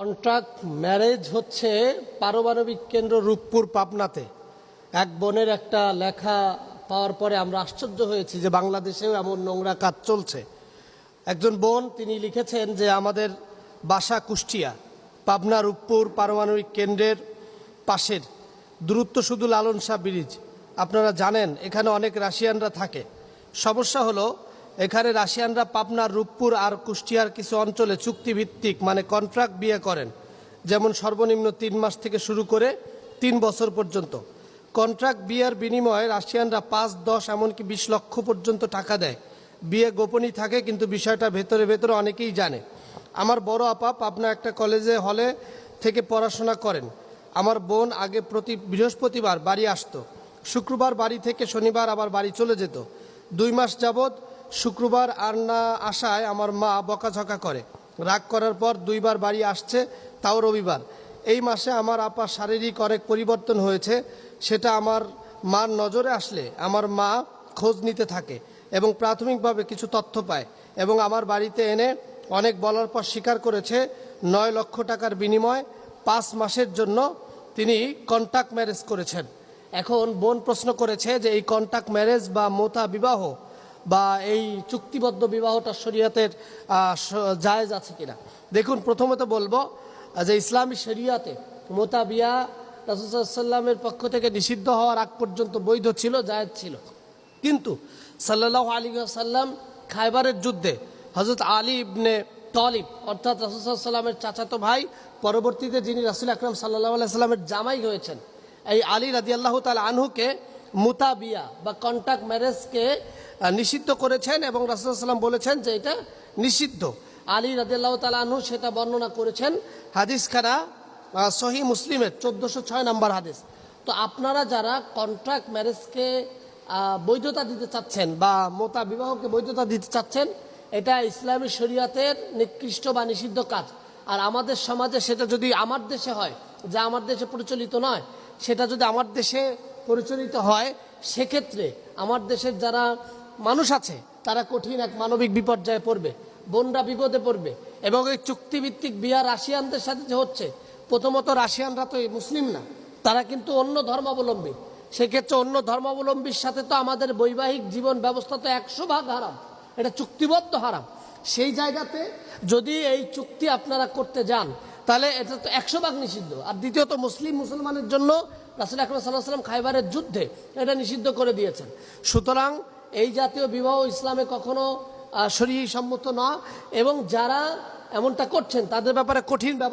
Contract marriage হচ্ছে পারমাণবিক কেন্দ্র রূপপুর পাবনাতে। এক বোনের একটা লেখা পাওয়ার পরে আমরা আশ্চর্য হয়েছি যে বাংলাদেশেও এমন নোংরা কাজ চলছে। একজন বোন তিনি লিখেছেন যে আমাদের বাসা কুষ্টিয়া, পাবনা রূপপুর পারমাণবিক কেন্দ্রের পাশের দূরত্ব শুধু লালন শাহ ব্রিজ। আপনারা জানেন, এখানে অনেক রাশিয়ানরা থাকে। সমস্যা হলো এখানে রাশিয়ানরা পাবনার রূপপুর আর কুষ্টিয়ার কিছু অঞ্চলে চুক্তিভিত্তিক মানে কন্ট্রাক্ট বিয়ে করেন। যেমন সর্বনিম্ন তিন মাস থেকে শুরু করে তিন বছর পর্যন্ত। কন্ট্রাক্ট বিয়ের বিনিময়ে রাশিয়ানরা পাঁচ, দশ, এমনকি বিশ লক্ষ পর্যন্ত টাকা দেয়। বিয়ে গোপনই থাকে, কিন্তু বিষয়টা ভেতরে ভেতরে অনেকেই জানে। আমার বড় আপা পাবনা একটা কলেজে হলে থেকে পড়াশোনা করেন। আমার বোন আগে প্রতি বৃহস্পতিবার বাড়ি আসতো। শুক্রবার বাড়ি থেকে শনিবার আবার বাড়ি চলে যেত। দুই মাস যাবৎ শুক্রবার আর না আসায় আমার মা বকাঝকা করে। রাগ করার পর দুইবার বাড়ি আসছে, তাও রবিবার। এই মাসে আমার আপার শারীরিক অনেক পরিবর্তন হয়েছে, সেটা আমার মার নজরে আসলে আমার মা খোঁজ নিতে থাকে এবং প্রাথমিকভাবে কিছু তথ্য পায় এবং আমার বাড়িতে এনে অনেক বলার পর স্বীকার করেছে, নয় লক্ষ টাকার বিনিময়ে পাঁচ মাসের জন্য তিনি কন্ট্যাক্ট ম্যারেজ করেছেন। এখন বোন প্রশ্ন করেছে যে এই কন্ট্যাক্ট ম্যারেজ বা মোতা বিবাহ বা এই চুক্তিবদ্ধ বিবাহটা শরীয়তের জায়েজ আছে কিনা। দেখুন প্রথমত বলব, যে ইসলামী শরিয়াতে মোতা বিয়া রাসুসাল্লামের পক্ষ থেকে নিষিদ্ধ হওয়ার আগ পর্যন্ত বৈধ ছিল, জায়েজ ছিল। কিন্তু সাল্লাহ আলী সাল্লাম খাইবারের যুদ্ধে হজরত আলী ইবনে তলিব, অর্থাৎ রাসুসাল্লামের চাচাতো ভাই, পরবর্তীতে যিনি রাসুল আকরাম সাল্লাহ সাল্লামের জামাই হয়েছেন, এই আলী রাজি আল্লাহ তাল আনহুকে মুতাবিয়া বা কন্ট্যাক্ট ম্যারেজকে নিষিদ্ধ করেছেন এবং রাসুলাম বলেছেন যে এটা নিষিদ্ধ। আলী রাজিয়াল্লাহ তাল সেটা বর্ণনা করেছেন হাদিস খানা সহি মুসলিমের চোদ্দোশো ছয় নম্বর হাদিস। তো আপনারা যারা কন্ট্রাক্ট ম্যারেজকে বৈধতা দিতে চাচ্ছেন বা মোতা বিবাহকে বৈধতা দিতে চাচ্ছেন, এটা ইসলামী শরিয়াতের নিকৃষ্ট বা নিষিদ্ধ কাজ। আর আমাদের সমাজে সেটা যদি আমার দেশে হয়, যা আমার দেশে প্রচলিত নয়, সেটা যদি আমার দেশে পরিচালিত হয়, সেক্ষেত্রে আমার দেশের যারা মানুষ আছে, তারা কঠিন এক মানবিক বিপর্যয়ে পড়বে, বোনরা বিপদে পড়বে এবং এই চুক্তিভিত্তিক বিয়া রাশিয়ানদের সাথে যে হচ্ছে, প্রথমত রাশিয়ানরা তো মুসলিম না, তারা কিন্তু অন্য ধর্মাবলম্বী। সেক্ষেত্রে অন্য ধর্মাবলম্বীর সাথে তো আমাদের বৈবাহিক জীবন ব্যবস্থা তো একশো ভাগ হারাম, এটা চুক্তিবদ্ধ হারাম। সেই জায়গাতে যদি এই চুক্তি আপনারা করতে যান, তাহলে এটা তো একশো ভাগ নিষিদ্ধ। আর দ্বিতীয়ত মুসলিম মুসলমানের জন্য রাসুল আকরম সাল্লাহ সাল্লাম খাইবারের যুদ্ধে এটা নিষিদ্ধ করে দিয়েছেন। সুতরাং এই জাতীয় বিবাহ ইসলামে কখনো শরীর সম্মত না এবং যারা এমনটা করছেন তাদের ব্যাপারে কঠিন ব্যবস্থা